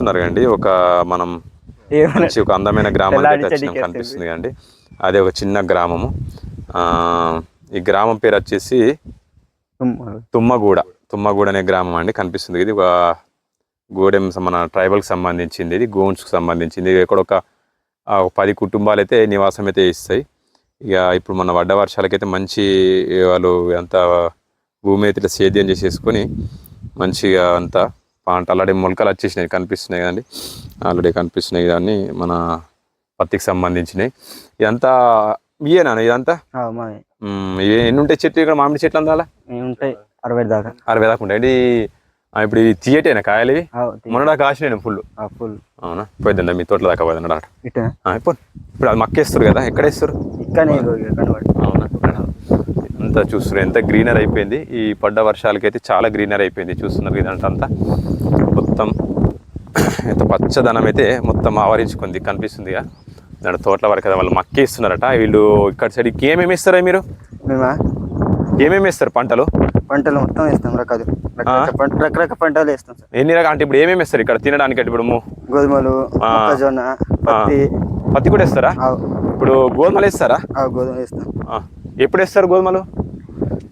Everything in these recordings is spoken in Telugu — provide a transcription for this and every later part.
చూస్తున్నారు కండి ఒక మనం మంచి ఒక అందమైన గ్రామానికి వచ్చినాం చెట్టుకి కనిపిస్తుంది కండి అదే ఒక చిన్న గ్రామము. ఆ, ఈ గ్రామం పేరు వచ్చేసి. తుమ్మగూడ. తుమ్మగూడ. అనే గ్రామం అండి కనిపిస్తుంది. ఇది ఒక గూడెం మన ట్రైబల్కి సంబంధించింది. ఇది గోన్స్కి సంబంధించింది. ఇక్కడ ఒక పది కుటుంబాలు అయితే నివాసం అయితే ఇస్తాయి. ఇక ఇప్పుడు మన వడ్డ వర్షాలకైతే మంచి వాళ్ళు అంత భూమి అయితే సేద్యం చేసేసుకొని మంచిగా అంతా పంట. ఆల్రెడీ మొలకలు వచ్చేసినాయి కనిపిస్తున్నాయి కదండి. ఆల్రెడీ కనిపిస్తున్నాయి ఇవన్నీ మన పత్తికి సంబంధించినవి. ఇదంతా ఇయేనా ఇదంతా? ఇవి ఎన్ని ఉంటాయి చెట్లు ఇక్కడ మామిడి చెట్లు అందాల ఉంటాయి అరవై దాకా. అరవై దాకా ఉంటాయి. ఇది ఇప్పుడు ఇది తీయటేనా కాయలు ఇవి? మొన్నడా కాసినాయి ఫుల్ ఆ, ఫుల్. అవునా? పోయిందండి మీ తోటలో దాకా పోయిందండి ఇప్పుడు ఇప్పుడు అది మక్కేస్తారు కదా ఎక్కడ వేస్తారు? ఇక్కడనే అంతా చూస్తున్నారు. ఎంత గ్రీనర్ అయిపోయింది. ఈ పడ్డ వర్షాలకైతే చాలా గ్రీనర్ అయిపోయింది. చూస్తున్నారు ఇదంతా. అంతా మొత్తం ఎంత పచ్చదనం అయితే మొత్తం ఆవరించుకుంది. కనిపిస్తుంది దాని తోటల వరకు కదా వాళ్ళు మక్కేస్తున్నారట. వీళ్ళు ఇక్కడ సైడ్ ఏమేమి ఇస్తారా మీరు? మేమా? ఏమేమి వేస్తారు పంటలు? పంటలు మొత్తం వేస్తాం. రకాలు రకరకాల పంట రకరకాల పంటలు వేస్తాం సార్. ఎన్ని రకాల అంటే ఇప్పుడు ఏమేమి వేస్తారు ఇక్కడ తినడానికి? ఇప్పుడు గోధుమలు. మొక్కజొన్న పత్తి. పత్తి కూడా వేస్తారా? ఇప్పుడు గోధుమలు వేస్తారా? ఆ, గోధుమ వేస్తాం. ఎప్పుడు వేస్తారు గోధుమలు?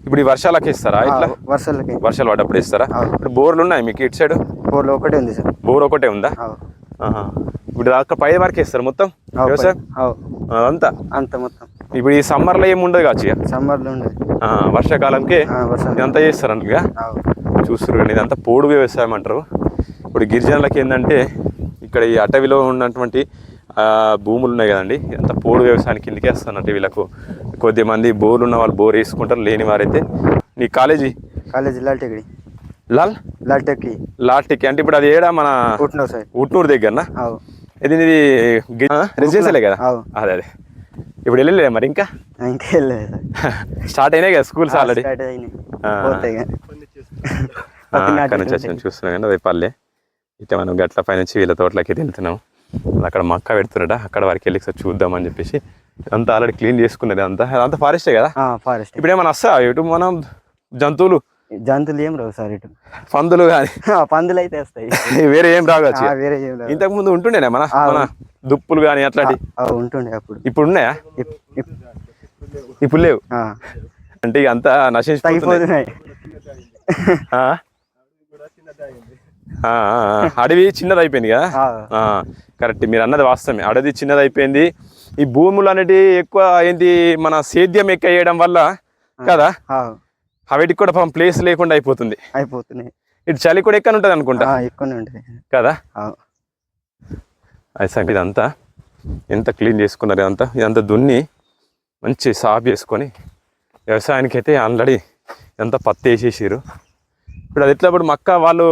ఇప్పుడు ఈ వర్షాలకు వేస్తారా ఆ, ఇట్లా? వర్షాలకి. వర్షాలు పడ్డప్పుడు వేస్తారా ఆ. ఇప్పుడు బోర్లు ఉన్నాయి మీకు ఇటు సైడ్? ఊర్లో ఒకటే ఉంది సార్. బోర్ ఒకటే ఉందా. ఇప్పుడు అక్కడ పై వరకు వేస్తారు మొత్తం? వ్యవసాయం అంతా అంత మొత్తం. ఇప్పుడు ఈ సమ్మర్లో ఏమి ఉండదు కావచ్చు. సమ్మర్లో ఉండేది. వర్షాకాలంకి ఇదంతా చేస్తారు అన్నట్టుగా చూస్తారు కానీ ఇదంతా పోడు వ్యవసాయం అంటారు. ఇప్పుడు గిరిజనులకి ఏంటంటే ఇక్కడ ఈ అటవీలో ఉన్నటువంటి భూములు ఉన్నాయి కదండి. ఇదంతా పోడు వ్యవసాయానికి కిందకి వేస్తానంటే వీళ్ళకు కొద్ది మంది బోర్లు ఉన్న వాళ్ళు బోర్ వేసుకుంటారు లేని వారైతే. నీ కాలేజీ? కాలేజీ లాల్టెగడి లాల్? లాల్టెక్కి. లాస్ట్కి అంటే ఇప్పుడు అది ఏడా? మన పుట్టినావు సార్ ఉట్నూరు దగ్గరనా? ఇది ఇది రెసిడెన్షియలే కదా? అదే అదే. ఇప్పుడు వెళ్ళలే మరి ఇంకా? ఇంకా వెళ్ళలేదు. స్టార్ట్ అయినాయి కదా స్కూల్స్ ఆల్రెడీ. అక్కడ నుంచి వచ్చి చూస్తున్నాం కానీ అది పల్లె. ఇట్లా మనం గట్ల పైనుంచి వీళ్ళ తోటలోకి వెళ్తున్నాం. అక్కడ మక్క పెడుతున్నాడ? అక్కడ వరకు వెళ్ళి చూద్దామని చెప్పేసి అంతా ఆల్రెడీ క్లీన్ చేసుకున్నది అంతా. అంతా ఫారెస్టే కదా? ఫారెస్ట్ ఇప్పుడు ఏమైనా వస్తా ఇటు మనం జంతువులు? జంతువులు ఏం రావు సార్ ఇటు. పందులు కానీ ఆ, పందులు అయితే వస్తాయి. వేరే ఏం ఆ, వేరే ఏం రావు. ఇంతకు ముందు ఉంటుండేనా మన? మన దుప్పులు కానీ అట్లాంటి? ఉంటుండే అప్పుడు. ఇప్పుడు ఉన్నాయా? ఇప్- ఇప్- ఇప్పుడు లేవు. అంటే ఇక అంతా నశించిపోతున్నాయి. అడవి చిన్నది అయిపోయింది కదా కరెక్ట్. మీరు అన్నది వాస్తవమే. అడవి చిన్నది అయిపోయింది ఈ భూములు అనేటివి ఎక్కువ ఏంటి మన సేద్యం ఎక్కువ వేయడం వల్ల కదా? అవిటికి కూడా పాపం ప్లేస్ లేకుండా అయిపోతుంది. అయిపోతున్నాయి ఇటు చలి కూడా ఎక్కడ ఉంటుంది అనుకుంటా ఎక్కువనే కదా? అది సంగతి ఇదంతా. ఎంత క్లీన్ చేసుకున్నారు ఇదంతా? ఇదంతా దున్ని మంచి సాఫ్ చేసుకొని వ్యవసాయానికి అయితే ఆల్రెడీ ఎంత పత్తి వేసేసారు ఇప్పుడు అది ఎట్లా ఇప్పుడు మక్క వాళ్ళు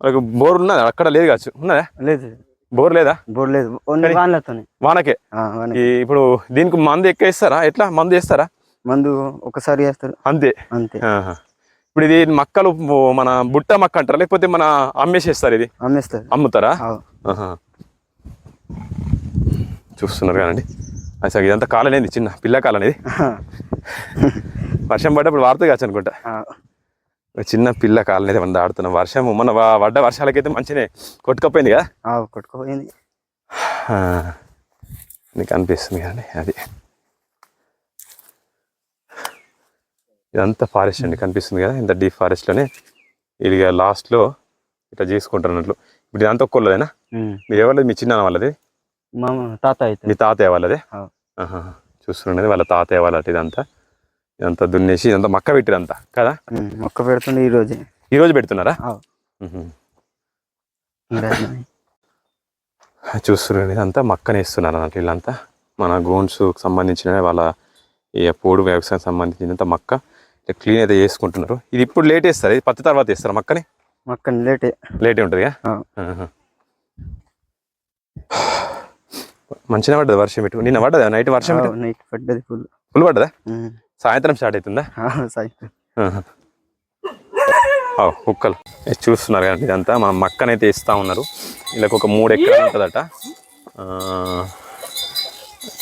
వాళ్ళకి బోర్ ఉన్నదా? అక్కడ లేదు కావచ్చు. ఉన్నదా? లేదు. బోర్ లేదా? బోర్డు లేదు. ఓన్లీ వాన్లతోనే. వానకే? ఇప్పుడు దీనికి మందు ఎక్కువ ఇస్తారా ఎట్లా? మందు వేస్తారా? మందు ఒకసారి వేస్తారు. అంతే. అంతే. ఇప్పుడు ఇది మక్కలు మన బుట్ట మక్క అంటారా? లేకపోతే మన అమ్మేసేస్తారు ఇది? అమ్మేస్తారు. అమ్ముతారా. చూస్తున్నారు కదండి అసలు ఇదంతా కాలనేది చిన్న పిల్ల కాలనేది. వర్షం పడ్డప్పుడు వాడుతుంది కావచ్చు అనుకుంటా. చిన్న పిల్ల కాలనేది మనం ఆడుతున్నాం వర్షం మొన్న వా- పడ్డ వర్షాలకైతే మంచినే కొట్టుకపోయింది కదా? కొట్టుకుపోయింది. నీకు అనిపిస్తుంది కదండి అది. ఇదంతా ఫారెస్ట్ అండి కనిపిస్తుంది కదా? ఇంత డీప్ ఫారెస్ట్లోనే ఇది లాస్ట్లో ఇట్లా చేసుకుంటారు అన్నట్లు. ఇప్పుడు ఇదంతా ఒక్కళ్ళదేనా. మీరు ఎవరిది? మీ చిన్న వాళ్ళది? మా తాత అయితే. మీ తాతయ్య వాళ్ళదే. చూస్తున్నది వాళ్ళ తాతయ్య వాళ్ళ ఇదంతా. ఇదంతా దున్నేసి ఇదంతా మక్క పెట్టిరంతా కదా? ఉమ్, మొక్క పెడుతుండే ఈ రోజే ఈ రోజు పెడుతున్నారా చూస్తున్నారు ఇదంతా మక్కనేస్తున్నారు అన్నట్టు వీళ్ళంతా. మన గోన్స్ సంబంధించిన వాళ్ళ ఈ పోడు వ్యవసాయం సంబంధించినంత మక్క క్లీన్ అయితే చేసుకుంటున్నారు. ఇది ఇప్పుడు లేట్ వేస్తారు ఇది పత్తి తర్వాత వేస్తారు మక్కని? మొక్క లేటే. లేటే ఉంటుంది. మంచిగా పడ్డది వర్షం ఇటు? నిన్న పడ్డదా? నైట్ వర్షం నైట్ పడ్డది ఫుల్ ఫుల్ పడ్డదా? సాయంత్రం స్టార్ట్ అవుతుందా. ఓ, కుక్కలు. చూస్తున్నారు కదా ఇదంతా. మన మక్కనైతే ఇస్తూ ఉన్నారు. వీళ్ళకి ఒక మూడు ఎకరాలు ఉంటుందట. ఆ,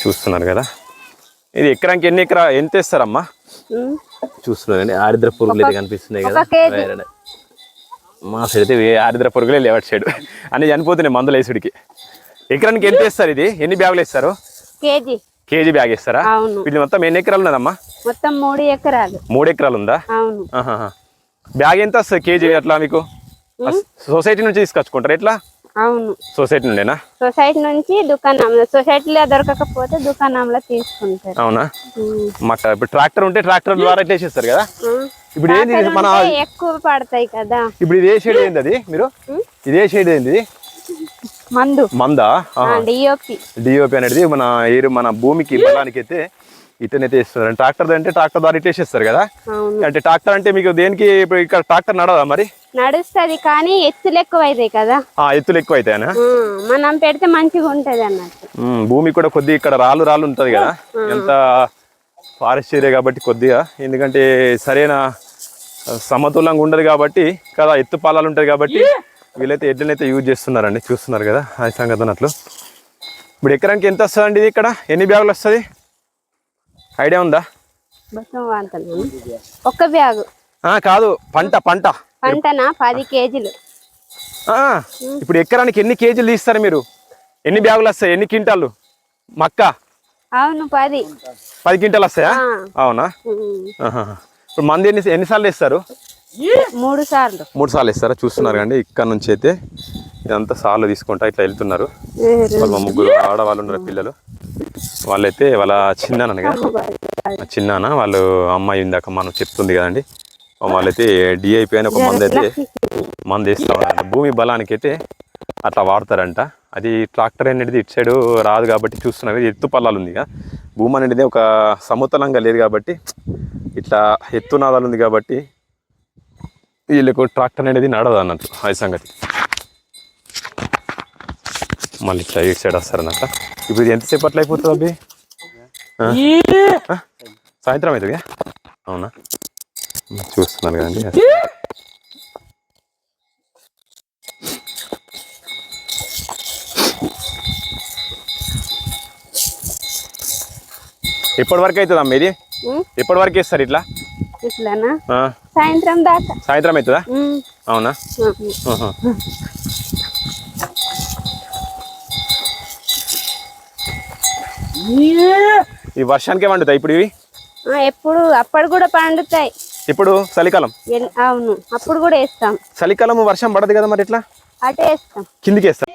చూస్తున్నారు కదా. ఇది ఎకరానికి ఎన్ని ఎకరా ఎంత ఇస్తారమ్మా చూస్తున్నారండి ఆరిద్ర పురుగులు అయితే కనిపిస్తున్నాయి కదా. మా సైడ్ అయితే ఆరిద్ర పురుగులే లేవట్ సైడ్ అన్ని చనిపోతున్నాయి మందులు వేసుడికి. ఎకరానికి ఎంత వేస్తారు ఇది? ఎన్ని బ్యాగులు వేస్తారు? కేజీ. కేజీ బ్యాగ్ వేస్తారా? అవును. వీటి మొత్తం ఎన్ని ఎకరాలు ఉన్నదమ్మా? మొత్తం మూడు ఎకరాలు. మూడు ఎకరాలు ఉందా అవును. బ్యాగ్ ఎంత కేజీ అట్లా మీకు? సొసైటీ నుంచి తీసుకొచ్చుకుంటారు ఎట్లా? అవును. సొసైటీ నుండేనా? సొసైటీ నుంచి దుకాణంలో సొసైటీలో దొరకకపోతే దుకాణంలో తీసుకుంటారు. అవునా. మాకు ఇప్పుడు ట్రాక్టర్ ఉంటే ట్రాక్టర్ ద్వారా ఇట్లా వేసేస్తారు కదా. ఇప్పుడు ఏంది మన ఎక్కువ పడతాయి కదా. ఇప్పుడు ఇది ఏ షేడ్ ఏంది అది మీరు? ఇది ఏ షేడ్ ఏంది? మందు. మందా? డిఓపి డిఓపి అనేది మన ఏరు మన భూమికి బలానికి అయితే ఇటనైతే ఇస్తారు ట్రాక్టర్ అంటే ట్రాక్టర్ ద్వారా ఇట్టేసేస్తారు కదా? అంటే ట్రాక్టర్ అంటే మీకు దేనికి ఇప్పుడు ఇక్కడ ట్రాక్టర్ నడదా మరి? నడుస్తది కానీ ఎత్తులు ఎక్కువ అవుతాయి కదా? ఆ ఎత్తులు ఎక్కువ అవుతాయనా ఆ, మనం పెడితే మంచిగా ఉంటది అన్నట్టు. భూమి కూడా కొద్దిగా ఇక్కడ రాళ్ళు రాళ్ళు ఉంటది కదా? ఎంత ఫారెస్ట్ ఏరియా కాబట్టి కొద్దిగా. ఎందుకంటే సరైన సమతులంగా ఉండదు కాబట్టి కదా ఎత్తు పాలాలు ఉంటాయి కాబట్టి వీళ్ళైతే ఎడ్లనైతే యూజ్ చేస్తున్నారండి చూస్తున్నారు కదా ఆ సంగతి అన్నట్లు. ఇప్పుడు ఎకరానికి ఎంత వస్తుందండి ఇది ఇక్కడ? ఎన్ని బ్యాగులు వస్తుంది? ఐడియా ఉందా? ఒక్క బ్యాగు. కాదు పంట పంట. పంటన? పది కేజీలు. ఇప్పుడు ఎకరానికి ఎన్ని కేజీలు తీస్తారు మీరు? ఎన్ని బ్యాగులు వస్తాయి? ఎన్ని క్వింటాలు? మక్క? అవును పది. పది క్వింటాలు వస్తాయా. అవునా. ఇప్పుడు మంది ఎన్ని ఎన్నిసార్లు వేస్తారు? మూడు సార్లు. మూడు సార్లు వేస్తారా? చూస్తున్నారు కండి ఇక్కడ నుంచి అయితే. ఇదంతా సార్లు తీసుకుంటా ఇట్లా వెళ్తున్నారు. ముగ్గురు ఆడవాళ్ళు ఉన్నారు పిల్లలు. వాళ్ళైతే వాళ్ళ చిన్నాన్న కదా? చిన్నాన చిన్నాన్న వాళ్ళు అమ్మాయి ఇందాక మనం చెప్తుంది కదండి. వాళ్ళైతే డిఐపి అని ఒక మందు అయితే మందు వేస్తా ఉన్నారంట భూమి బలానికి అయితే అట్లా వాడతారంట. అది ట్రాక్టర్ అనేది ఇటు సైడ్ రాదు కాబట్టి చూస్తున్నాం ఎత్తు పల్లాలు ఉంది కదా భూమి అనేది ఒక సమతలంగా లేదు కాబట్టి ఇట్లా ఎత్తు నాదాలు ఉంది కాబట్టి వీళ్ళకు ట్రాక్టర్ అనేది నడదు అన్నట్టు. అది సంగతి. మళ్ళీ ఇట్లా ఇటు సైడ్ వస్తారన్నట్టు ఇప్పుడు ఇది ఎంతసేపు అట్లా అయిపోతుంది అబ్బి? సాయంత్రం అవుతుంది అవునా? చూస్తున్నారు కదండి. ఎప్పటి వరకు అవుతుందా మీది ఉమ్, ఎప్పటి వరకు ఇస్తారు ఇట్లా? సాయంత్రం దాకా. సాయంత్రం అవుతుందా? అవునా? ఈ వర్షానికే వండుతాయి ఇప్పుడు ఇవి? ఎప్పుడు అప్పుడు కూడా పండుతాయి. ఇప్పుడు చలికాలం? అవును అప్పుడు కూడా వేస్తాం. చలికాలం వర్షం పడదు కదా మరి ఎట్లా? అటే వేస్తాం. కిందికి వేస్తాం.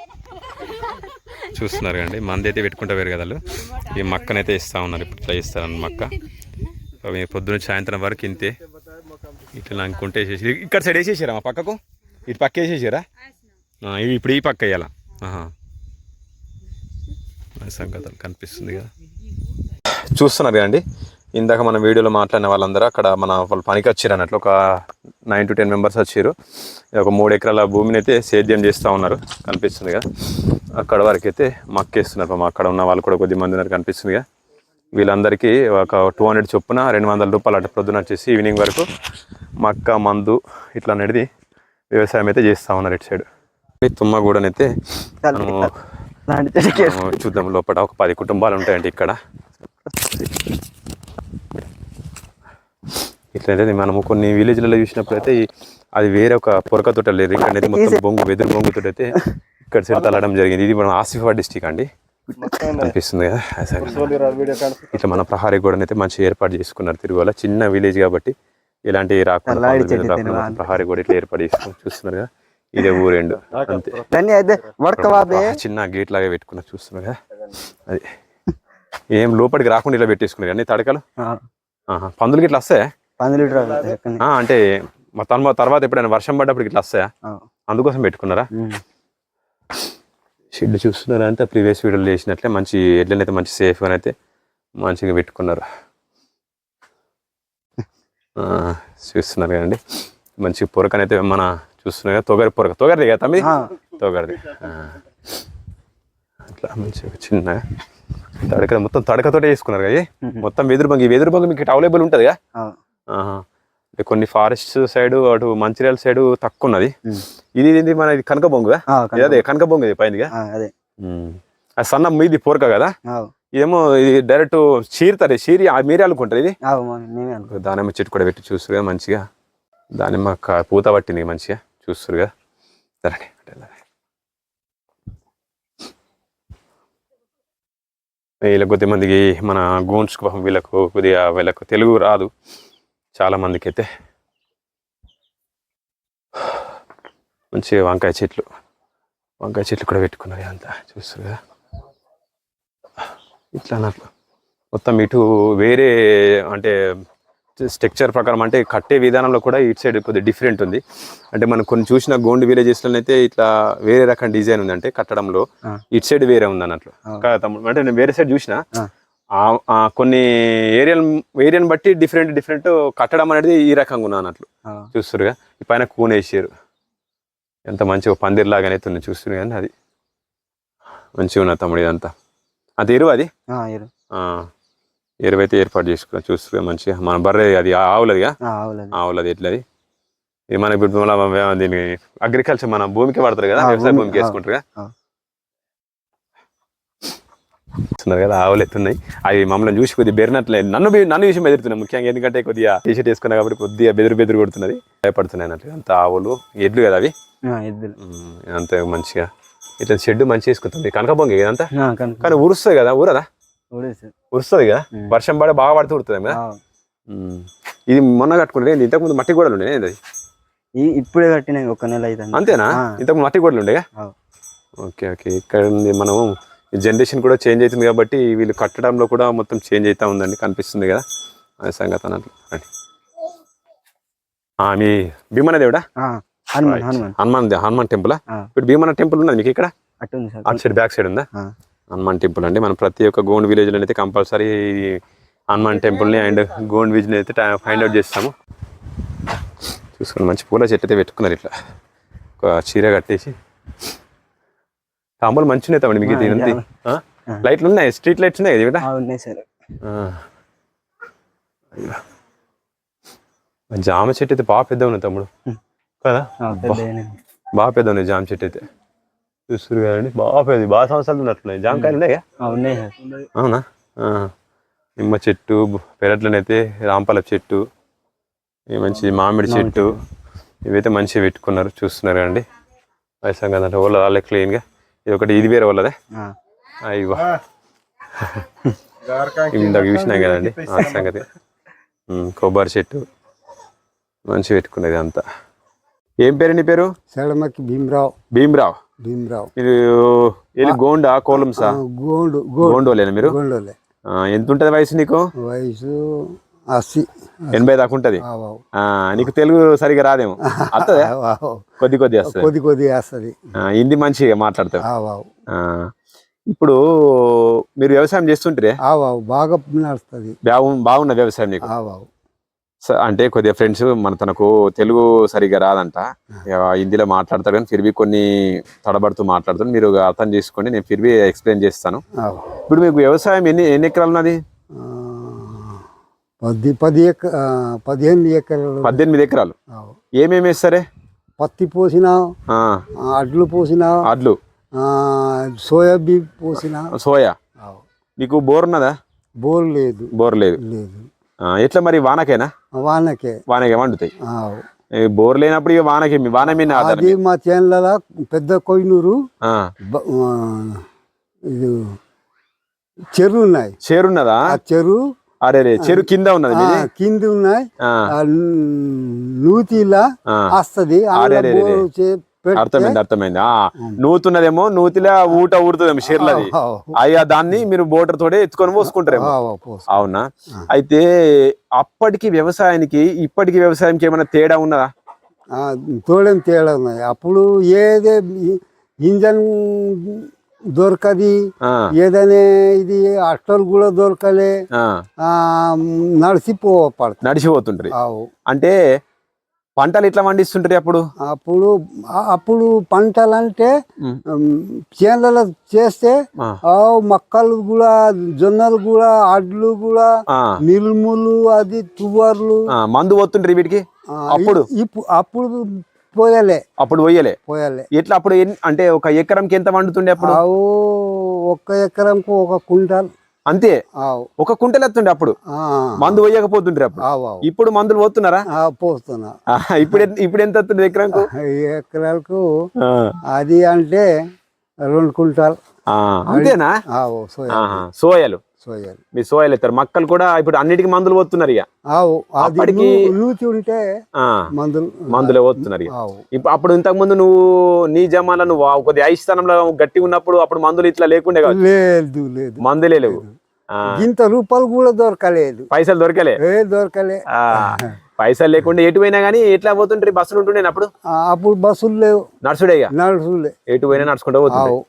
చూస్తున్నారు కండి మంది అయితే పెట్టుకుంటా వేరు కదా. ఈ మక్కనైతే ఇస్తా ఉన్నారు ఇప్పుడు ఇట్లా ఇస్తారన్న మక్క. పొద్దున్న సాయంత్రం వరకు ఇంతే. ఇట్లా అనుకుంటే వేసేసి ఇక్కడ సైడ్ వేసేసారా మా పక్కకు? ఇటు పక్క వేసేసారా? ఇప్పుడు ఈ పక్క వేయాలా? ఆ సంగతులు కనిపిస్తుంది కదా. చూస్తున్నారు కదండి. ఇందాక మన వీడియోలో మాట్లాడిన వాళ్ళందరూ అక్కడ మన వాళ్ళు పనికి వచ్చారు అన్నట్లు ఒక నైన్ టు టెన్ మెంబర్స్ వచ్చారు. ఒక మూడు ఎకరాల భూమిని అయితే సేద్యం చేస్తూ ఉన్నారు. కనిపిస్తుంది కదా. అక్కడ వరకు అయితే మక్కేస్తున్నారు పాపం. అక్కడ ఉన్న వాళ్ళు కూడా కొద్ది మంది ఉన్నారు కనిపిస్తుంది కదా. వీళ్ళందరికీ ఒక టూ హండ్రెడ్ చొప్పున రెండు వందల రూపాయలు అటు ప్రొద్దున వచ్చేసి ఈవినింగ్ వరకు మక్క మందు ఇట్లా అనేది వ్యవసాయం అయితే చేస్తూ ఉన్నారు ఇటు సైడ్ తుమ్మగూడనైతే మనము చూద్దాం లోపల ఒక పది కుటుంబాలు ఉంటాయండి ఇక్కడ. ఇట్లయితే మనము కొన్ని విలేజ్లలో చూసినప్పుడు అయితే అది వేరే ఒక పొరకతోట లేదు. ఇక్కడ అనేది మొత్తం బొంగు వెదురు బొంగుతో అయితే ఇక్కడ సైడ్ తల్లడం జరిగింది. ఇది మన ఆసిఫాబాద్ డిస్టిక్ అండి. అనిపిస్తుంది కదా. ఇట్లా మన ప్రహారీ గోడని అయితే మంచిగా ఏర్పాటు చేసుకున్నారు తిరుగుల చిన్న విలేజ్ కాబట్టి ఇలాంటి రాకుండా ప్రహారీ గోడ ఇట్లా ఏర్పాటు చేసుకుని చూస్తున్నారు కదా? ఇదే ఊరెండు అంతే. దాన్ని అయితే చిన్న గేట్ లాగా పెట్టుకున్నా చూస్తున్నారు కదా? అది. ఏం లోపలికి రాకుండా ఇలా పెట్టేసుకున్నారు అన్ని తడకలు? ఆహా. పందులకి ఇట్లా వస్తాయా పది లీటర్ అవుతుంది. ఆ, అంటే తర్వాత ఎప్పుడైనా వర్షం పడ్డప్పుడు ఇట్లా వస్తాయా. అందుకోసం పెట్టుకున్నారా. షెడ్ చూస్తున్నారా అంటే ప్రీవియస్ వీడియోలో చేసినట్లే మంచి ఎడ్లనైతే మంచి సేఫ్గా అయితే మంచిగా పెట్టుకున్నారు. ఆ, చూస్తున్నారు కదండి. మంచి పొరకనైతే మన చూస్తున్నారు కదా తొగరి పొరక. తొగరిది కదా తమ్మి? ఆ, తోగడది అట్లా మంచిగా చిన్న తడక మొత్తం తడకతోటే వేసుకున్నారు కదా? మొత్తం వెదురు బంగి. వెదురు బంగి మీకు అవైలబుల్ ఉంటుంది కదా కొన్ని ఫారెస్ట్ సైడ్ అటు మంచిర్యాల సైడ్ తక్కువ ఉన్నది. ఇది ఇది మన ఇది కనక బొంగు అదే కనక బొంగు ఇది పైనదిగా అదే. అది సన్న మీది పొరక కదా? ఇదేమో ఇది డైరెక్ట్ చీరుతారు చీరి ఆ మీరే అనుకుంటారు ఇది? దానిమ్మ చెట్టు కూడా పెట్టి చూస్తారు మంచిగా. దానిమ్మ పూత పట్టింది మంచిగా. చూస్తురుగా? సరే వీళ్ళ కొద్దిమందికి మన గోన్స్ వీళ్ళకు కొద్దిగా వీళ్ళకు తెలుగు రాదు. చాలామందికి అయితే మంచి వంకాయ చెట్లు వంకాయ చెట్లు కూడా పెట్టుకున్నారు అంతా. చూస్తారు ఇట్లా నాకు మొత్తం ఇటు వేరే అంటే స్ట్రక్చర్ ప్రకారం అంటే కట్టే విధానంలో కూడా ఇటు సైడ్ కొద్దిగా డిఫరెంట్ ఉంది. అంటే మనం కొన్ని చూసిన గోండు విలేజెస్లో అయితే ఇట్లా వేరే రకం డిజైన్ ఉంది అంటే కట్టడంలో. ఇటు సైడ్ వేరే ఉంది అన్నట్లు? అంటే నేను వేరే సైడ్ చూసిన కొన్ని ఏరియాలు ఏరియాని బట్టి డిఫరెంట్ డిఫరెంట్ కట్టడం అనేది ఈ రకంగా ఉన్నా అన్నట్లు. చూస్తురుగా ఈ పైన కూన్ వేసారు ఎంత మంచిగా పందిర్ లాగానైతే ఉంది చూస్తున్నారు కానీ అది. మంచిగా ఉన్నది తమ్ముడు ఇదంతా. అది? ఎరువు. అది ఆ, ఇరు. ఆ, ఎరువు అయితే ఏర్పాటు చేసుకున్నాం చూస్తున్నా మంచిగా మన బర్రె అది ఆవులదిగా? ఆ, అవునండి ఆవులది ఎట్లది? ఇది మనకి ఇప్పుడు దీని అగ్రికల్చర్ మన భూమికి పడతారు కదా వ్యవసాయ భూమి- భూమికి వేసుకుంటారు కదా కదా ఆవులు ఎత్తున్నాయి. అవి మమ్మల్ని చూసి కొద్దిగా బెరినట్లేదు నన్ను నన్ను చూసి బెదురుతున్నాయి ముఖ్యంగా ఎందుకంటే కొద్దిగా టీ షర్ట్ వేసుకున్నా కాబట్టి కొద్దిగా బెదిరి బెదిరి కొడుతున్నది. భయపడుతున్నాయి అన్నట్టు. అంత ఆవులు ఎడ్లు కదా అవి? అంత మంచిగా. ఇట్లా షెడ్ మంచిగా వేసుకుంటుంది. ఇదంతా కనుక కానీ ఉరుస్తుంది కదా ఊరదా? ఊడేసి. ఉరుస్తుంది కదా. వర్షం పడి బాగా పడుతూ ఉడుతుంది కదా. ఇది మొన్న కట్టుకుంటే ఇంతకుముందు మట్టి గోడలు ఉండే అది ఇప్పుడే కట్టినాయి ఒక నెల అవుతుంది అంతేనా? ఆ. ఇంతకుముందు మట్టి గోడలు ఉండే. Okay okay. ఇక్కడ ఉంది మనం జనరేషన్ కూడా చేంజ్ అవుతుంది కాబట్టి వీళ్ళు కట్టడంలో కూడా మొత్తం చేంజ్ అవుతా ఉందండి కనిపిస్తుంది కదా? అది సంగతి అన్నట్లు. మీ భీమన దేవుడా? హనుమాన్ హనుమాన్. హనుమాన్ దే- హనుమాన్ టెంపుల్. ఇప్పుడు భీమన టెంపుల్ ఉన్నది మీకు ఇక్కడ? అటు ఉంది సార్. అటు సైడ్ బ్యాక్ సైడ్ ఉందా? హనుమాన్ టెంపుల్ అండి. మనం ప్రతి ఒక్క గోండ్ విలేజ్లో అయితే కంపల్సరీ హనుమాన్ టెంపుల్ని అండ్ గోండ్ విలేజ్ని అయితే ఫైండ్ అవుట్ చేస్తాము. చూసుకుని మంచి పూల చెట్టు అయితే పెట్టుకున్నారు ఇట్లా. ఒక చీర కట్టేసి. తాంబూలు మంచిగా ఉన్నాయి తమ్ముడు మీకు ఇది. లైట్లు ఉన్నాయి స్ట్రీట్ లైట్స్ ఉన్నాయి కదా ఉన్నాయి సార్. జామ చెట్టు అయితే బాగా పెద్ద ఉంది తమ్ముడు కదా. బాగా పెద్ద ఉంది జామ చెట్టు అయితే. చూస్తారు కదండి బాగా పెద్ద బాగా సంవత్సరాలు ఉన్నట్టున్నాయి జామకాయలు ఉన్నాయి? ఉన్నాయి. అవునా. నిమ్మ చెట్టు పెరట్లనైతే రాంపల చెట్టు ఈ మంచి మామిడి చెట్టు ఇవైతే మంచిగా పెట్టుకున్నారు చూస్తున్నారు కదండి. వయసు కదంటే వాళ్ళ వాళ్ళే క్లీన్గా. ఇది ఒకటి ఇది వేరే వాళ్ళదే? అయ్యో. ఇందాక చూసినాం కదండి ఆ సంగతి. కొబ్బరి చెట్టు. మంచిగా పెట్టుకున్నది అంతా ఏం పేరు నీ పేరు? సెడమకి భీమరావు. భీమ్రావ్. భీమరావు. మీరు గోండా కోలంసా? గోండు గోండు. గోండోలేనా మీరు? గోండోలే. ఆ, ఎంత ఉంటుంది వయసు నీకు? వయసు అస్సి. ఎనభై దాకా ఉంటుంది. ఆ, నీకు తెలుగు సరిగా రాదేమో? వస్తుందా. కొద్ది కొద్ది వస్తుంది. కొద్ది కొద్ది వేస్తుంది. హిందీ మంచిగా మాట్లాడతావు ఆ, ఇప్పుడు మీరు వ్యవసాయం చేస్తుంటారే? బాగా నడుస్తుంది. బాగు బాగున్న వ్యవసాయం నీకు? అంటే కొద్దిగా ఫ్రెండ్స్ మన తనకు తెలుగు సరిగా రాదంట. హిందీలో మాట్లాడతాడు కానీ ఫిర్బీ కొన్ని తడబడుతూ మాట్లాడుతాడు. మీరు అర్థం చేసుకోండి నేను ఫిర్బీ ఎక్స్ప్లెయిన్ చేస్తాను. ఇప్పుడు మీకు వ్యవసాయం ఎన్ని ఎన్ని ఎకరాలు ఉన్నది? పది పది ఎక పదిహేను ఎకరాలు. పద్దెనిమిది ఎకరాలు. ఏమేమి వేస్తారే? పత్తి పోసిన అడ్లు పోసిన అడ్లు. సోయాబీన్ పోసిన. సోయా. మీకు బోర్ ఉన్నదా? బోర్ లేదు. బోర్ లేదు. లేదు. ఎట్లా మరి వానకేనా? వానకే. వానకే వండుతాయి బోర్ లేనప్పుడు ఇక వానకి వాన మీద అది మా చేనుల పెద్ద ఆ, ఇది చెరువు ఉన్నాయి. చేరున్నదా ఆ చెరువు. అరే రే చెరు కింద ఉన్నది కింద ఉన్నాయి. నూతిలా. వస్తుంది. అర్థమైంది అర్థమైంది. ఆ నూతున్నదేమో నూతిలో ఊట ఊడుతుందేమో షేర్లది. అయ్యా దాన్ని మీరు బోటర్ తోడే ఎత్తుకొని పోసుకుంటారేమో. అవునా? అయితే అప్పటికి వ్యవసాయానికి ఇప్పటికి వ్యవసాయానికి ఏమైనా తేడా ఉన్నదా? తోడేం తేడా ఉన్నాయి అప్పుడు ఏదే ఇంజన్ దొరకది ఏదైనా ఇది అట్టలు కూడా దొరకలే. నడిచిపోపడతాయి నడిచిపోతుంటారు అంటే పంటలు ఎట్లా పండిస్తుంటారు అప్పుడు? అప్పుడు అప్పుడు పంటలు అంటే. చేనులలో చేస్తే మొక్కలు కూడా జొన్నలు కూడా అడ్లు కూడా మిల్ములు అది తువ్వర్లు. ఆ, మందు పోతుంటారు వీటికి? అప్పుడు? అప్పుడు పోయలే. అప్పుడు పోయలే? పోయలే. ఎట్లా అప్పుడు అంటే ఒక ఎకరంకి ఎంత వండుతుండే అప్పుడు? ఒక్క ఎకరంకు ఒక కుంటాల్ అంతే. ఒక కుంటలు ఎత్తుండే అప్పుడు. ఆ, మందు పోయకపోతుండ్రి అప్పుడు. ఇప్పుడు మందులు పోతున్నారా? పోస్తున్నా. ఆహా, ఇప్పుడు ఇప్పుడు ఎంత ఎకరాకు ఈ ఎకరాలకు ఆ, అది అంటే రెండు కుంటాలు. ఆ, అంతేనా? సోయాలు. సోయాలు. మీ సోయాలు ఎత్తారు. మక్కలు కూడా ఇప్పుడు అన్నిటికీ మందులు పోతున్నారు ఇక. అప్పటికి- ఉంటే మందులు మందులే పోతున్నారు ఇప్పుడు అప్పుడు ఇంతకు ముందు నువ్వు నీ జమాలో నువ్వు కొద్ది ఐస్థానంలో గట్టి ఉన్నప్పుడు అప్పుడు మందులు ఇట్లా లేకుండే లేదు లేదు. మందులే లేవు. ఇంత రూపాయలు కూడా దొరకలేదు. పైసలు దొరకలే? దొరకలే. పైసలు లేకుండా ఎటు పోయినా కానీ ఎట్లా పోతుంటారు బస్సులు ఉంటుండే అప్పుడు? అప్పుడు బస్సులు లేవు. నడుచుడే నడుచులే. ఎటు పోయినా నడుచుకుంటూ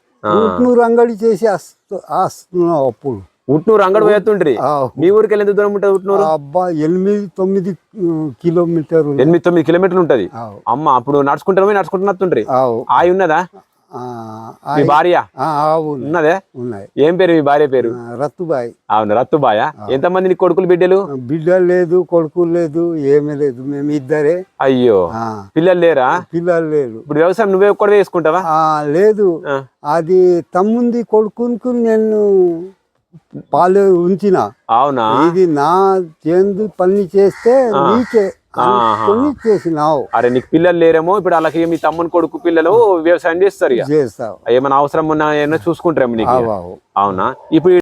నూరు అంగడి చేసి అప్పుడు. ఉట్నూరు అంగడి పోతుండ్రి. మీ ఊరికి వెళ్ళి ఎంత దూరం ఉంటుంది ఉట్నూరు? అబ్బా ఎనిమిది తొమ్మిది ఉమ్, కిలోమీటర్లు ఎనిమిది తొమ్మిది కిలోమీటర్లు ఉంటది. అమ్మ అప్పుడు నడుచుకుంటారు పోయి నడుచుకుంటూ వస్తుండ్రి ఆవు ఆయి ఉన్నదా? మీ భార్య. ఉన్నదే? ఉన్నాయి. ఏం పేరు మీ భార్య పేరు? రత్తుబాయి. అవును రత్తుబాయ? ఎంతమంది నీ కొడుకులు బిడ్డలు? బిడ్డ లేదు కొడుకు లేదు ఏమీ లేదు. మేము ఇద్దరే. అయ్యో పిల్లలు లేరా? పిల్లలు లేదు ఇప్పుడు వ్యవసాయం నువ్వే ఒక్కడే చేసుకుంటావా? ఆ, లేదు. అది తమ్ముంది కొడుకునికి నేను పాలు ఉంచిన. అవునా? ఇది నా చేందు పని చేస్తే నీకే. చేసినావు. అరే నీకు పిల్లలు లేరేమో ఇప్పుడు అలాగే మీ తమ్ముని కొడుకు పిల్లలు వ్యవసాయం చేస్తారు చేస్తావు. ఏమైనా అవసరం ఉన్నా ఏమైనా చూసుకుంటారేమో నీకు అవునా? ఇప్పుడు